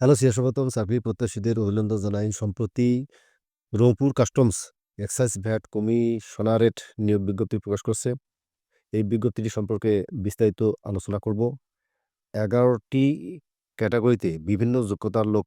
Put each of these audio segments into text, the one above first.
Hello সিয়াসবতম চাকরি প্রত্যাশীদের অভিনন্দন জানাই। সম্প্রতি Rangpur customs excise VAT commissionerate নিয়োগ বিজ্ঞপ্তি প্রকাশ করছে। এই বিজ্ঞপ্তিটি সম্পর্কে বিস্তারিত আলোচনা করব। এগারোটি ক্যাটাগরিতে বিভিন্ন যোগ্যতার লোক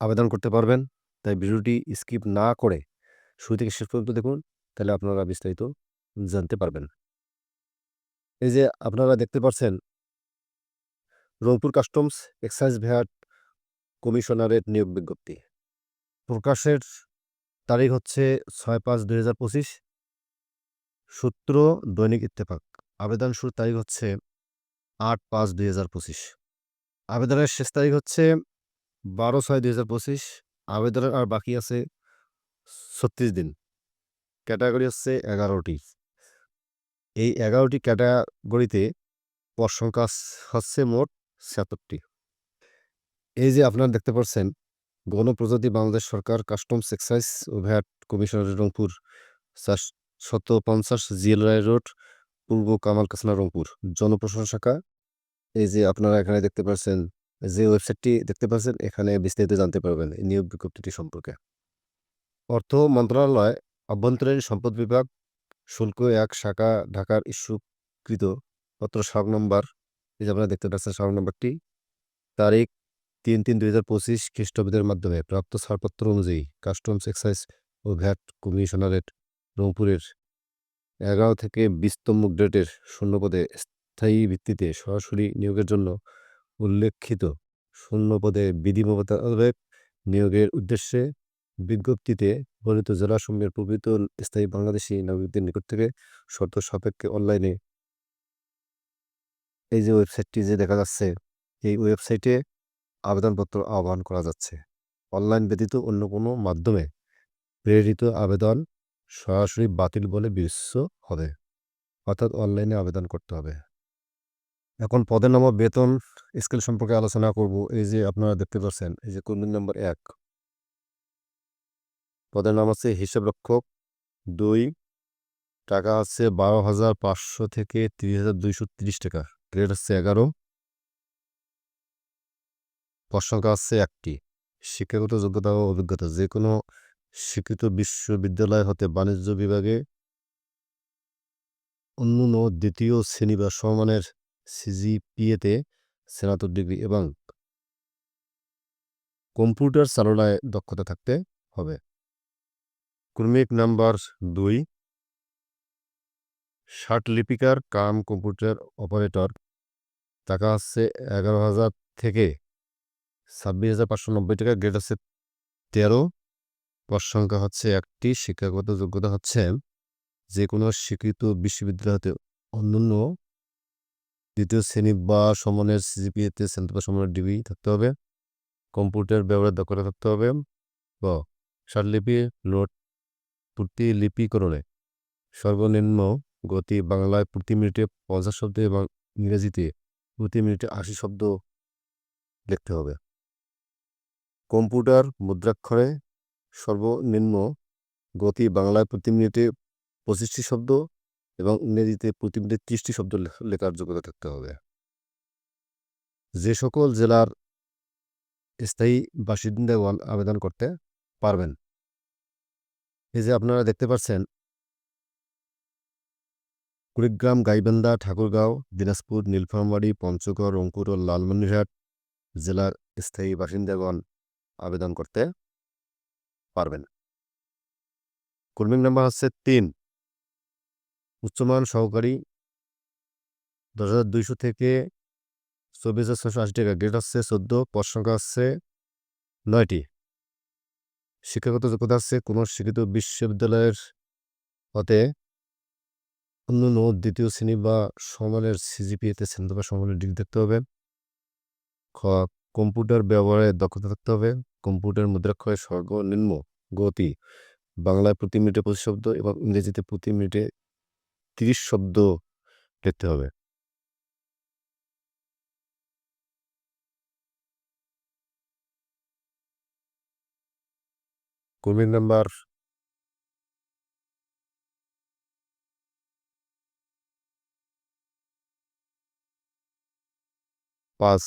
আবেদন করতে পারবেন, তাই ভিডিওটি স্কিপ না করে শুরু থেকে শেষ পর্যন্ত দেখুন, তাহলে আপনারা বিস্তারিত জানতে পারবেন। এই যে আপনারা দেখতে পাচ্ছেন রংপুর কাস্টমস এক্সাইজ ভ্যাট কমিশনারের নিয়োগ বিজ্ঞপ্তি। প্রকাশের তারিখ হচ্ছে ছয় পাঁচ দুই হাজার পঁচিশ। সূত্র দৈনিক ইত্তেফাক। আবেদন শুরুর তারিখ হচ্ছে আট পাঁচ দুই হাজার পঁচিশ। আবেদনের শেষ তারিখ হচ্ছে বারো ছয় দুই হাজার পঁচিশ। আবেদনের আর বাকি আছে ছত্রিশ দিন। ক্যাটাগরি হচ্ছে এগারোটি। এই এগারোটি ক্যাটাগরিতে পদ সংখ্যা হচ্ছে মোট ছিয়াত্তরটি। এই যে আপনারা দেখতে পাচ্ছেন গণপ্রজাতি বাংলাদেশ সরকার কাস্টমস এক্সাইজ ও ভ্যাট কমিশনারের রংপুর শত পঞ্চাশ জিএলআই রোড, পূর্ব কামাল কাসনা রংপুর, জনপ্রশাসন শাখা। এই যে আপনারা এখানে দেখতে পাচ্ছেন যে ওয়েবসাইটটি দেখতে পাচ্ছেন এখানে বিস্তারিত জানতে পারবেন এই নিয়োগ বিজ্ঞপ্তিটি সম্পর্কে। অর্থ মন্ত্রণালয় অভ্যন্তরীণ সম্পদ বিভাগ, শুল্ক এক শাখা, ঢাকার ইস্যুকৃত পত্র সাগ নম্বর, এই যে আপনারা দেখতে পাচ্ছেন সাগ নম্বরটি, তারিখ তিন তিন দুই হাজার পঁচিশ খ্রিস্টাব্দের মাধ্যমে প্রাপ্ত ছাড়পত্র অনুযায়ী কাস্টমস এক্সাইজ ও ভ্যাট কমিশনারেট রংপুরের এগারো থেকে বিশতম গ্রেডের শূন্যপদে স্থায়ী ভিত্তিতে সরাসরি নিয়োগের জন্য উল্লেখিত শূন্যপদে বিধি মোতাবেক নিয়োগের উদ্দেশ্যে বিজ্ঞপ্তিতে বর্ণিত জেলাসমূহের প্রকৃত স্থায়ী বাংলাদেশি নাগরিকদের নিকট থেকে শর্ত সাপেক্ষে অনলাইনে এই যে ওয়েবসাইটটি যে দেখা যাচ্ছে, এই ওয়েবসাইটে আবেদনপত্র আহ্বান করা যাচ্ছে। অনলাইন ব্যতীত অন্য কোনো মাধ্যমে প্রেরিত আবেদন সরাসরি বাতিল বলে বিবেচ্য হবে। অর্থাৎ অনলাইনে আবেদন করতে হবে। এখন পদের নাম বেতন স্কেল সম্পর্কে আলোচনা করব। এই যে আপনারা দেখতে পাচ্ছেন, এই যে কর্মী নম্বর এক। পদের নাম আছে হিসাব রক্ষক দুই, টাকা আছে বারো হাজার পাঁচশো থেকে তিরিশ হাজার দুইশো তিরিশ টাকা। গ্রেড হচ্ছে এগারো। সংখ্যা আছে একটি। শিক্ষাগত যোগ্যতা ও অভিজ্ঞতা, যে কোনো স্বীকৃত বিশ্ববিদ্যালয় হতে বাণিজ্য বিভাগে অন্যান্য দ্বিতীয় শ্রেণি বা সমমানের সিজিপিএতে স্নাতক ডিগ্রি এবং কম্পিউটার চালনায় দক্ষতা থাকতে হবে। ক্রমিক নাম্বার দুই ষাট লিপিকার কাম কম্পিউটার অপারেটর। টাকা হচ্ছে এগারো হাজার থেকে ছাব্বিশ হাজার পাঁচশো নব্বই টাকা গ্রেড হচ্ছে তেরো। পদ সংখ্যা হচ্ছে একটি, শিক্ষাগত যোগ্যতা হচ্ছে যে কোনো স্বীকৃত বিশ্ববিদ্যালয় হতে অন্যান্য দ্বিতীয় শ্রেণি বা সমানের সিজিপিএতে সেন্টার বা সমানের ডিগ্রি থাকতে হবে। কম্পিউটার ব্যবহারের দক্ষতা থাকতে হবে। ব ষাটলিপি নোট প্রতিলিপিকরণে সর্বনিম্ন গতি বাংলায় প্রতি মিনিটে পঞ্চাশ শব্দ এবং ইংরেজিতে প্রতি মিনিটে আশি শব্দ লিখতে হবে। কম্পিউটার মুদ্রাক্ষরে সর্বনিম্ন গতি বাংলায় প্রতি মিনিটে পঁচিশটি শব্দ এবং ইংরেজিতে প্রতি মিনিটে ত্রিশটি শব্দ লেখার যোগ্যতা থাকতে হবে। যে সকল জেলার স্থায়ী বাসিন্দাগণ আবেদন করতে পারবেন। এই যে আপনারা দেখতে পাচ্ছেন, কুড়িগ্রাম, গাইবান্ধা, ঠাকুরগাঁও, দিনাজপুর, নীলফামারী, পঞ্চগড়, রংপুর ও লালমনিরহাট জেলার স্থায়ী বাসিন্দাগণ আবেদন করতে পারবেন। কর্মিক নাম্বার হচ্ছে তিন। উচ্চমান সহকারী দশ হাজার দুইশো থেকে চব্বিশ হাজার ছশো আশি টাকা। গ্রেড হচ্ছে চোদ্দ, পদ সংখ্যা হচ্ছে নয়টি। শিক্ষাগত যোগ্যতা হচ্ছে কোনো শিক্ষিত বিশ্ববিদ্যালয়ের হতে অন্য দ্বিতীয় শ্রেণি বা সমানের সিজিপিএতে শ্রেণি বা সমানের ডিগ্রি থাকতে হবে। খ কম্পিউটার ব্যবহারে দক্ষতা থাকতে হবে। কম্পিউটার মুদ্রাক্ষরের সর্বনিম্ন গতি। বাংলায় প্রতি মিনিটে পঁচিশ শব্দ এবং ইংরেজিতে প্রতি মিনিটে তিরিশ শব্দ লিখতে হবে। কর্মী নাম্বার পাঁচ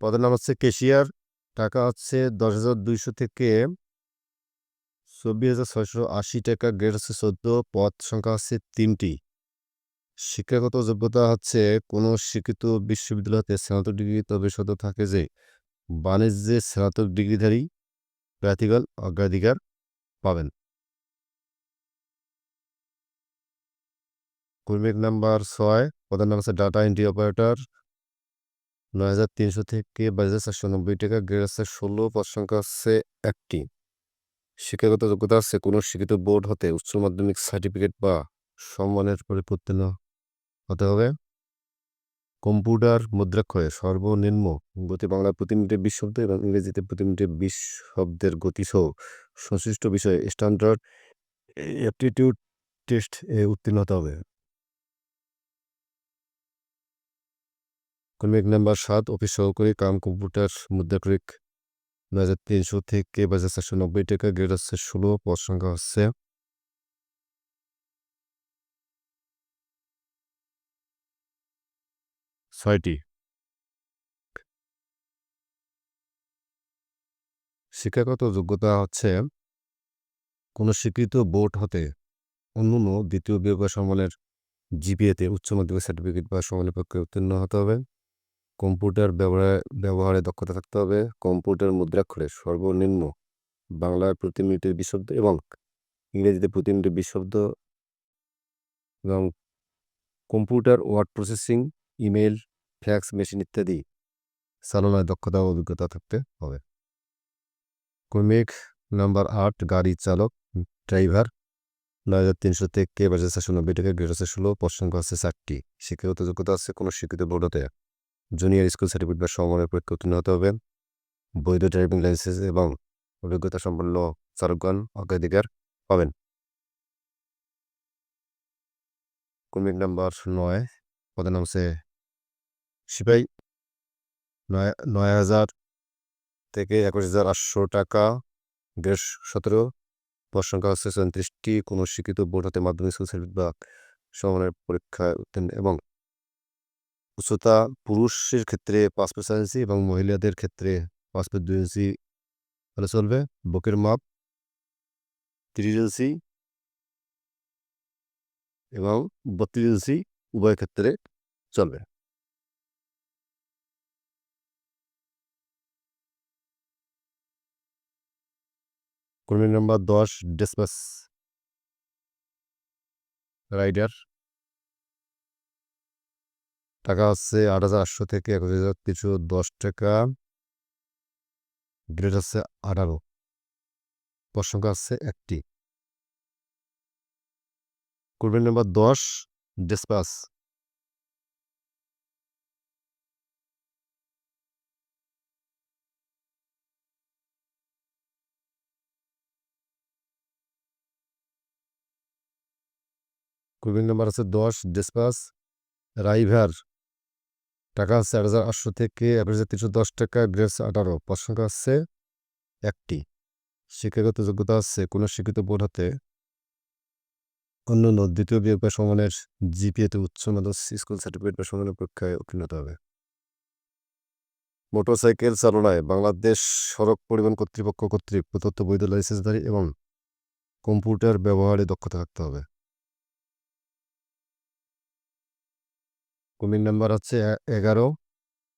পদের নাম হচ্ছে কেশিয়ার, টাকা হচ্ছে দশ হাজার দুইশো থেকে চব্বিশ হাজার ছয়শো আশি টাকা, গ্রেড হচ্ছে চোদ্দ, পদ সংখ্যা হচ্ছে তিনটি। শিক্ষাগত যোগ্যতা হচ্ছে কোনো শিক্ষিত বিশ্ববিদ্যালয়তে স্নাতক ডিগ্রি, তবে শত থাকে যে বাণিজ্যে স্নাতক ডিগ্রিধারী প্রার্থীগণ অগ্রাধিকার পাবেন। কর্মিক নাম্বার ছয়, পদের নাম হচ্ছে ডাটা এন্ট্রি অপারেটর নয় হাজার তিনশো থেকে বাইশ হাজার চারশো নব্বই টাকা গ্রেড আছে ষোলো, পদ সংখ্যা একটি। শিক্ষাগত যোগ্যতা আছে কোনো শিক্ষিত বোর্ড হতে উচ্চ মাধ্যমিক সার্টিফিকেট বা সম্মানের পরিপূর্ণ হতে হবে। কম্পিউটার মুদ্রাক্ষরে সর্বনিম্ন গতি বাংলা প্রতি মিনিটে বিশ শব্দ এবং ইংরেজিতে প্রতি মিনিটে বিশ শব্দের গতিসহ সংশ্লিষ্ট বিষয়ে স্ট্যান্ডার্ড অ্যাপটিটিউড টেস্ট এ উত্তীর্ণ হতে হবে। কর্মিক নাম্বার সাত অফিস সহকারী কাম কম্পিউটার মুদ্রাক্ষরিক দু হাজার তিনশো থেকে বাইশ হাজার চারশো নব্বই টাকা গ্রেড হচ্ছে ষোলো পদ সংখ্যা হচ্ছে ছয়টি। শিক্ষাগত যোগ্যতা হচ্ছে কোনো স্বীকৃত বোর্ড হতে অন্যান্য দ্বিতীয় বিয়োগ বা সমানের জিপিএতে উচ্চ মাধ্যমিক সার্টিফিকেট বা সমানের পক্ষে উত্তীর্ণ হতে হবে। কম্পিউটার ব্যবহার, ব্যবহারে দক্ষতা থাকতে হবে। কম্পিউটার মুদ্রাক্ষরে সর্বনিম্ন বাংলায় প্রতি মিনিটে বিশ শব্দ এবং ইংরেজিতে প্রতি মিনিটে বিশ শব্দ এবং computer word processing email fax, machine ইত্যাদি চালনায় দক্ষতা ও অভিজ্ঞতা থাকতে হবে। কর্মিক নাম্বার আট, গাড়ি চালক, ড্রাইভার, নয় হাজার তিনশো থেকে বাইশ হাজার চারশো নব্বই টাকা গ্রেড আছে ষোলো প্রসঙ্গ আছে চারটি। শিক্ষাগত যোগ্যতা আছে কোনো শিক্ষিত বোর্ড হতে জুনিয়র স্কুল সার্টিফিকেট বা সমমানের পরীক্ষা উত্তীর্ণ হতে হবে। বৈধ ড্রাইভিং লাইসেন্স এবং অভিজ্ঞতা সম্পন্ন চালকগণ অগ্রাধিকার পাবেন। কর্মিক নাম্বার নয়, পদের নাম হচ্ছে সিপাই। নয় নয় হাজার থেকে একুশ হাজার আটশো টাকা, গ্রেড সতেরো। পদ সংখ্যা হচ্ছে চৌত্রিশটি কোনো শিক্ষিত বোর্ড হতে মাধ্যমিক স্কুল সার্টিফিকেট বা সমানের পরীক্ষায় উত্তীর্ণ এবং উচ্চতা পুরুষের ক্ষেত্রে পাঁচ ফিট ইঞ্চি এবং মহিলাদের ক্ষেত্রে পাঁচ ফিট দুই ইঞ্চি হলে চলবে। বুকের মাপ তিরিশ ইঞ্চি এবং বত্রিশ ইঞ্চি উভয় ক্ষেত্রে চলবে। কর্মী নাম্বার দশ ডেসপাস রাইডার টাকা হচ্ছে আট হাজার আটশো থেকে একুশ হাজার তিনশো দশ টাকা। গ্রেড হচ্ছে আঠারো। সংখ্যা হচ্ছে একটি। কর্মী নাম্বার দশ ডেসপাস কর্মী নাম্বার আছে দশ ডিসপাস রাইভার টাকা আট হাজার আটশো থেকে এক হাজার তিনশো দশ টাকা গ্রেড আঠারো। সংখ্যা হচ্ছে একটি। শিক্ষাগত যোগ্যতা আছে কোনো শিক্ষিত বোর্ড হতে? অন্যান্য দ্বিতীয় বিয়োগ বা সমানের জিপিএতে উচ্চ মাধ্যমিক স্কুল সার্টিফিকেট বা সমানের পরীক্ষায় উত্তীর্ণ হবে। মোটরসাইকেল চালনায় বাংলাদেশ সড়ক পরিবহন কর্তৃপক্ষ কর্তৃক প্রদত্ত বৈধ লাইসেন্সধারী এবং কম্পিউটার ব্যবহারে দক্ষতা থাকতে হবে। কমিং নাম্বার হচ্ছে এগারো।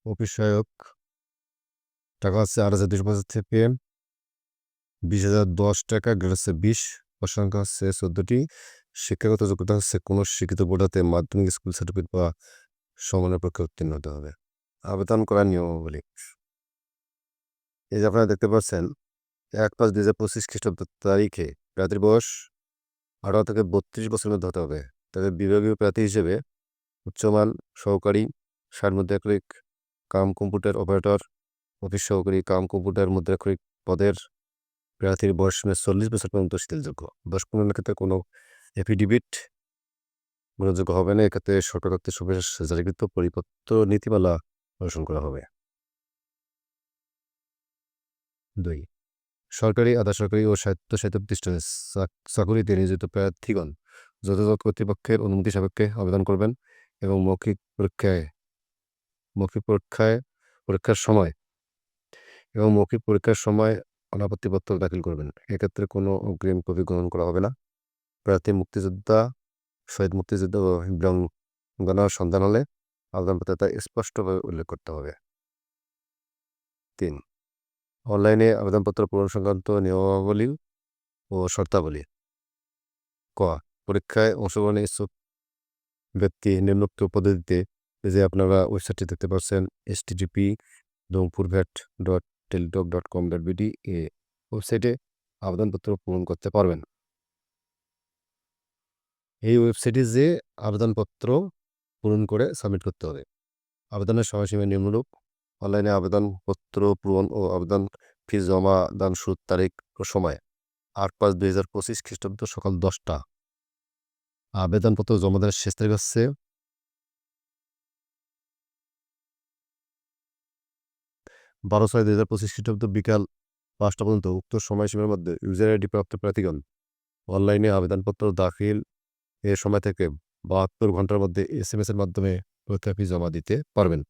অফিস সহায়ক। টাকা হচ্ছে আট হাজার দুশো পঞ্চাশ থেকে বিশ হাজার দশ টাকা, গ্রেড হচ্ছে বিশ। সংখ্যা হচ্ছে চোদ্দোটি। শিক্ষাগত যোগ্যতা হচ্ছে কোনো শিক্ষিত বোর্ডাতে মাধ্যমিক স্কুল সার্টিফিকেট বা সমানের পক্ষে উত্তীর্ণ হতে হবে। আবেদন করার নিয়মাবলী। এই যে আপনারা দেখতে পাচ্ছেন, এক পাঁচ দুই হাজার পঁচিশ খ্রিস্টাব্দ তারিখে প্রার্থীর বয়স আঠারো থেকে বত্রিশ বছরের মধ্যে হতে হবে। তবে বিভাগীয় প্রার্থী হিসেবে উচ্চমান, সহকারী সারমুদ্রাক্ষরিক কাম কম্পিউটার অপারেটর, অফিস সহকারী কাম কম্পিউটার মুদ্রাক্ষরিক পদের প্রার্থীর বয়স চল্লিশ বছর পর্যন্ত শিথিলযোগ্য। দশ পূরণের ক্ষেত্রে কোনো এফিডেভিট গ্রহণযোগ্য হবে না, এক্ষেত্রে সরকার কর্তৃক সুবিশেষ জারিকৃত পরিপত্র নীতিমালা অনুসরণ করা হবে। দুই, সরকারি আধা সরকারি ও সাহিত্য প্রতিষ্ঠানে চাকুরিতে নিয়োজিত প্রার্থীগণ যথাযথ কর্তৃপক্ষের অনুমতি সাপেক্ষে আবেদন করবেন। এবং মৌখিক পরীক্ষায় মৌখিক পরীক্ষায় পরীক্ষার সময় এবং মৌখিক পরীক্ষার সময় অনাপত্তিপত্র দাখিল করবেন। এক্ষেত্রে কোনো অগ্রিম কপি গ্রহণ করা হবে না। প্রার্থী, মুক্তিযোদ্ধা, শহীদ মুক্তিযোদ্ধা ও বীরাঙ্গনার সন্ধান হলে আবেদনপত্রে তা স্পষ্টভাবে উল্লেখ করতে হবে। তিন, অনলাইনে আবেদনপত্র পূরণ সংক্রান্ত নিয়মাবলী ও শর্তাবলী। ক, পরীক্ষায় অংশগ্রহণে ইচ্ছুক ব্যক্তি নিম্নোক্ত পদ্ধতিতে যে আপনারা ওয়েবসাইটটি দেখতে পাচ্ছেন S TDP Rangpur VAT dot Teletalk dot com dot BD এ ওয়েবসাইটে আবেদনপত্র পূরণ করতে পারবেন। এই ওয়েবসাইটে যে আবেদনপত্র পূরণ করে সাবমিট করতে হবে। আবেদনের সময়সীমা নিম্নরূপ। অনলাইনে আবেদনপত্র পূরণ ও আবেদন ফি জমা দান শুরুর তারিখ ও সময়। আট পাঁচ দুই হাজার পঁচিশ খ্রিস্টাব্দ সকাল দশটা। আবেদনপত্র জমা দেওয়ার শেষ তারিখ হচ্ছে বারো ছয় দুই হাজার পঁচিশ খ্রিস্টাব্দ বিকাল পাঁচটা পর্যন্ত উক্ত সময়সীমার মধ্যে ইউজার আইডি প্রাপ্ত প্রার্থীগণ অনলাইনে আবেদনপত্র দাখিল এর সময় থেকে বাহাত্তর ঘণ্টার মধ্যে এস এম এস এর মাধ্যমে পরীক্ষা ফি জমা দিতে পারবেন।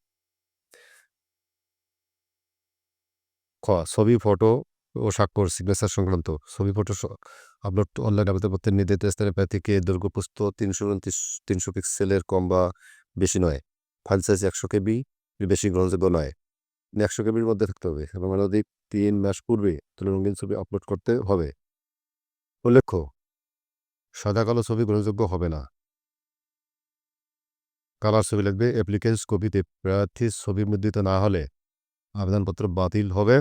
খ, ছবি, ফটো ও স্বাক্ষর সিগনেচার সংক্রান্ত। ছবি, ফটো আপলোড অনলাইন আবেদনপত্রের নির্ধারিত স্থানে প্রার্থীকে দৈর্ঘ্য পুস্ত তিনশো উনত্রিশ, তিনশো পিক্সেলের কম বা বেশি নয়। ফাইল সাইজ একশো কেবি বেশি গ্রহণযোগ্য নয়। একশো কেবির মধ্যে থাকতে হবে। এবং অনধিক তিন মাস পূর্বে তুলে রঙিন ছবি আপলোড করতে হবে। উল্লেখ্য, সাদা কালো ছবি গ্রহণযোগ্য হবে না। কালার ছবি লাগবে অ্যাপ্লিকেন্স কপিতে প্রার্থীর ছবি মুদ্রিত না হলে আবেদনপত্র বাতিল হবে।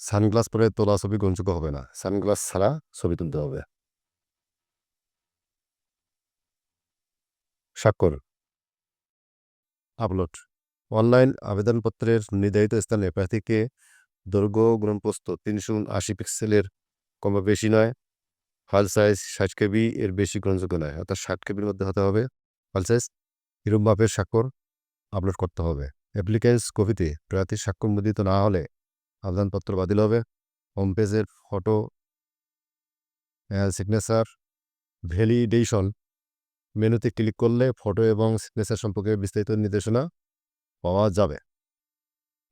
সানগ্লাস পরে তোলা ছবি গ্রহণযোগ্য হবে না। সানগ্লাস ছাড়া ছবি তুলতে হবে। স্বাক্ষর। আপলোড। অনলাইন আবেদনপত্রের নির্ধারিত স্থানে প্রার্থীকে দৈর্ঘ্য গ্রহণপ্রস্ত তিনশো আশি পিক্সেলের কম বেশি নয়। ফাইল সাইজ ষাট কেবি এর বেশি গ্রহণযোগ্য নয়। অর্থাৎ ষাট কেবির মধ্যে হতে হবে ফাইল সাইজ। এরূপ মাপের স্বাক্ষর আপলোড করতে হবে। অ্যাপ্লিকেন্স কপিতে প্রার্থীর স্বাক্ষর মুদ্রিত না হলে আবেদনপত্র বাতিল হবে। হোম পেজের ফটো সিগনেচার ভ্যালিডেশন মেনুতে ক্লিক করলে ফটো এবং সিগনেচার সম্পর্কে বিস্তারিত নির্দেশনা পাওয়া যাবে।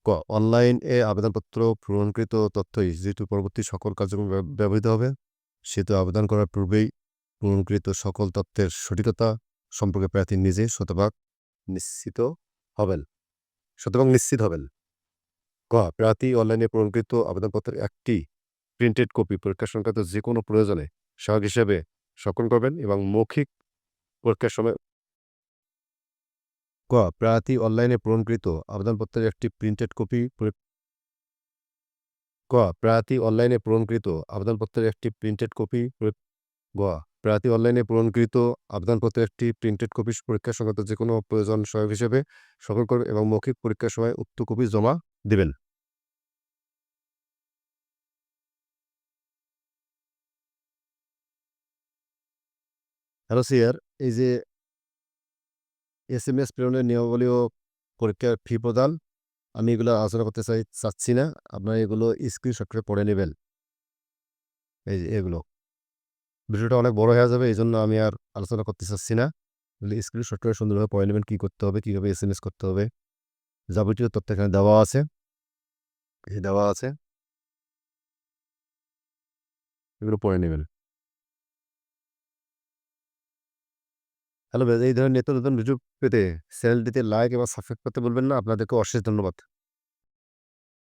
ক অনলাইন এ আবেদনপত্র পূরণকৃত তথ্যই যেহেতু পরবর্তী সকল কার্যক্রম ব্যবহৃত হবে, সেহেতু আবেদন করার পূর্বেই পূরণকৃত সকল তথ্যের সঠিকতা সম্পর্কে প্রার্থী নিজে শতভাগ নিশ্চিত হবেন। শতভাগ নিশ্চিত হবেন। ক প্রার্থী অনলাইনে পূরণকৃত আবেদনপত্রের একটি প্রিন্টেড কপি পরীক্ষা সংক্রান্ত যে কোনো প্রয়োজনে সহায়ক হিসেবে সংকলন করবেন এবং মৌখিক পরীক্ষার সময় ক প্রার্থী অনলাইনে পূরণকৃত আবেদনপত্রের একটি প্রিন্টেড কপি ক প্রার্থী অনলাইনে পূরণকৃত আবেদনপত্রের একটি প্রিন্টেড কপি গ প্রার্থী অনলাইনে পূরণকৃত আবেদনপত্রের একটি প্রিন্টেড কপি পরীক্ষা সংক্রান্ত যে কোনো প্রয়োজন সহায়ক হিসেবে সকল করবে এবং মৌখিক পরীক্ষার সময় উক্ত কপি জমা দিবেন। হ্যালো সিয়ার, এই যে এস এম এস প্রেরণের নিয়মাবলী পরীক্ষার ফি প্রদান, আমি এগুলো আলোচনা করতে চাই, চাচ্ছি না। আপনারা এগুলো স্ক্রিনশট করে পড়ে নেবেন। এই যে এগুলো। ভিডিওটা অনেক বড় হয়ে যাবে এই জন্য আমি আর আলোচনা করতে চাচ্ছি না। স্ক্রিনশট করে সুন্দরভাবে পড়ে নেবেন, কী করতে হবে, কীভাবে এস এম এস করতে হবে। যাবতীয় তথ্য এখানে দেওয়া আছে। দেওয়া আছে। এগুলো পড়ে নেবেন। হ্যালো, এই ধরনের নিত্য নতুন ভিডিও পেতে চ্যানেলটিতে লাইক এবং সাবস্ক্রাইব করতে বলবেন না। আপনাদেরকে অশেষ ধন্যবাদ।